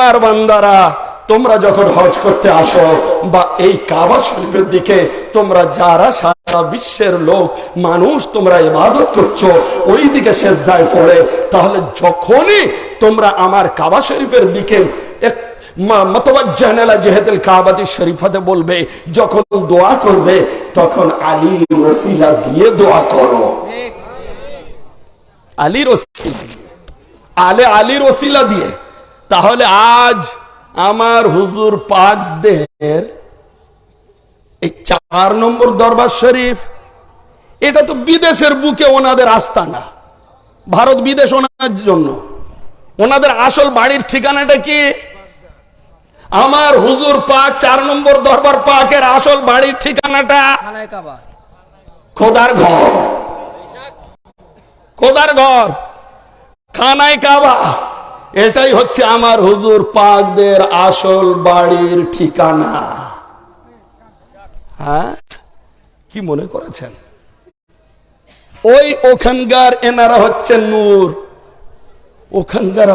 আমার বান্দারা, তোমরা যখন হজ করতে আসো বা এই কাবা শরীফের দিকে, তোমরা যারা সারা বিশ্বের লোক, মানুষ তোমরা ইবাদত করছ ওই দিকে শেষদায় পড়ে, তাহলে যখনই তোমরা আমার কাবা শরীফের দিকে আলে আলীর ওসিলা দিয়ে। তাহলে আজ আমার হুজুর পাকদের এই চার নম্বর দরবার শরীফ এটা তো বিদেশের বুকে ওনাদের আস্তানা। ভারত বিদেশ ওনার জন্য। ওনাদের আসল বাড়ির ঠিকানাটা কি? আমার হুজুর পাক চার নম্বর দরবার পাকের আসল বাড়ির ঠিকানাটা খোদার ঘর। খোদার ঘর। খানায় কাবা। এটাই হচ্ছে আমার হুজুর পাকদের আসল বাড়ির ঠিকানা। হ্যাঁ? কি মনে করেছেন? ওই ওখানকার এনারা হচ্ছে নূর। ওখানকার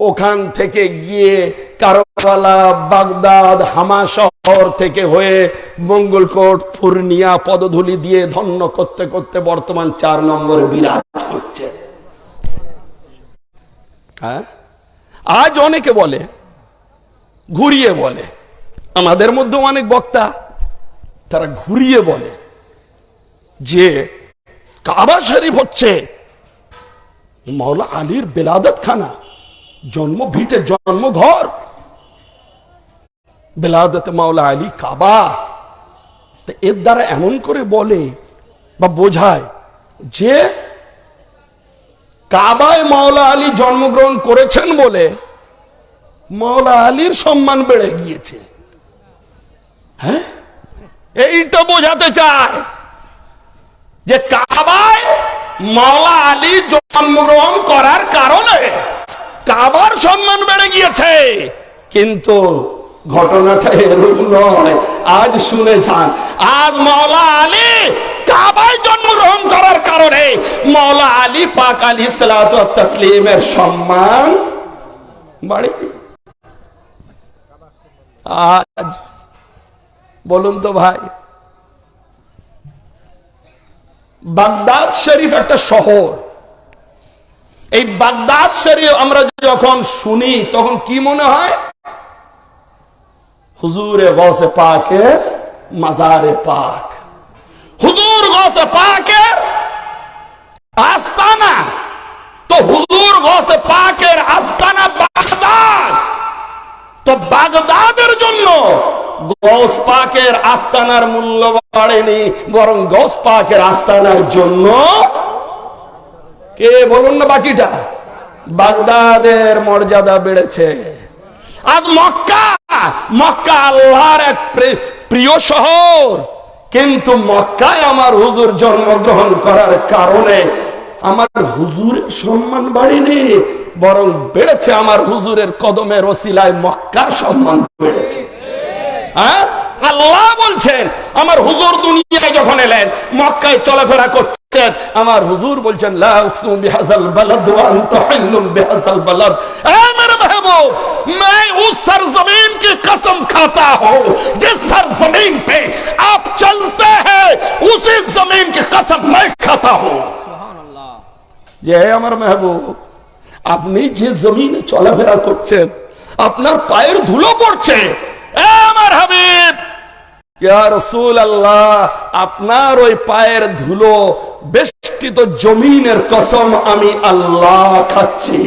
ওখান থেকে গিয়ে কারবালা বাগদাদ, হামা শহর থেকে হয়ে মঙ্গলকোট, পূর্ণিয়া, পদধূলি দিয়ে ধন্য করতে করতে বর্তমান চার নম্বরে বিরাট করছে। হ্যাঁ? আজ অনেকে বলে, ঘুরিয়ে বলে। আমাদের মধ্যে অনেক বক্তা, তারা ঘুরিয়ে বলে যে, কাবা শরীফ হচ্ছে মৌলা আলীর বেলাদত খানা জন্ম ভিটে জন্ম ঘর বেলাদত মাওলা আলী কাবা। এর দ্বারা এমন করে বলে বা বোঝায় যে কাবায় মাওলা আলী জন্মগ্রহণ করেছেন বলে মাওলা আলীর সম্মান বেড়ে গিয়েছে। হ্যাঁ? এইটা বোঝাতে চায় যে কাবায় মাওলা আলী জন্মগ্রহণ করার কারণে কাবার সম্মান বেড়ে গিয়েছে। কিন্তু ঘটনাটা এরূপ নয়। আজ শুনে যান আজ মাওলা আলী কাবায় জন্মগ্রহণ করার কারণে মাওলা আলী পাক আলী সালাত তসলিমের সম্মান বাড়ে। আজ বলুন তো ভাই, বাগদাদ শরীফ একটা শহর। এই বাগদাদ শরীফ আমরা যখন শুনি, তখন কি মনে হয়? হুজুরে গৌসে পাকে মাজারে পাক। হুজুর গৌসে পাকে আস্তানা। তো হুজুর গৌসে পাকের আস্তানা বাগদাদ। তো বাগদাদের জন্য গৌস পাকের আস্তানার মূল্য বাড়েনি, বরং গৌস পাকের আস্তানার জন্য কে বলুন না বাকিটা? বাগদাদের মর্যাদা বেড়েছে। আজ মক্কা মক্কা আল্লাহর এক প্রিয় শহর। কিন্তু মক্কায় আমার হুজুর জন্মগ্রহণ করার কারণে আমার হুজুরের সম্মান বাড়েনি বরং বেড়েছে আমার হুজুরের কদমের ওসিলায় মক্কার সম্মান বেড়েছে হ্যাঁ আল্লাহ বলছেন আমার হুজুর দুনিয়ায় যখন এলেন মক্কায় চলাফেরা করছেন আমার হুজুর বলছেন লা উকসিমু বিহাযাল বালাদ ওয়া আনতা হিল্লুম বিহাযাল বালাদ এ মেরে महबूब मैं उस सरजमीन की कसम खाता हूं जिस सरजमीन पे आप चलते কথা হোক যে আমার মেহবুব আপনি যে জমিনে চলাফেরা করছেন আপনার পায়ের ধুলো পড়ছে। আমার হাবিব আপনার ওই পায়ের ধুলো বেষ্টিত জমিনের কসম আমি আল্লাহ খাচ্ছি।